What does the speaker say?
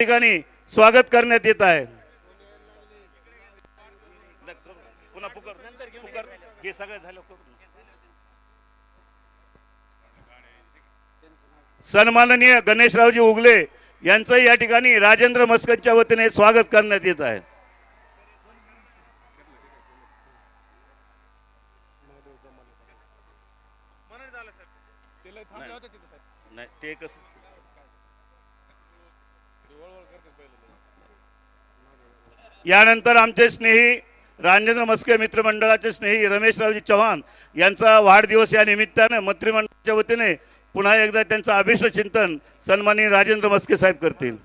ठिकाणी स्वागत करण्यात येत आहे. सन्माननीय गणेशरावजी उगले यांचं या ठिकाणी राजेंद्र मस्कतच्या वतीने स्वागत करण्यात येत आहे. ते कसं यानंतर आमचे स्नेही राजेंद्र मस्के मित्रमंडळाचे स्नेही रमेशरावजी चव्हाण यांचा वाढदिवस या निमित्तानं मंत्रिमंडळाच्या वतीने पुन्हा एकदा त्यांचं अभिष्ट चिंतन सन्मानी राजेंद्र मस्के साहेब करतील.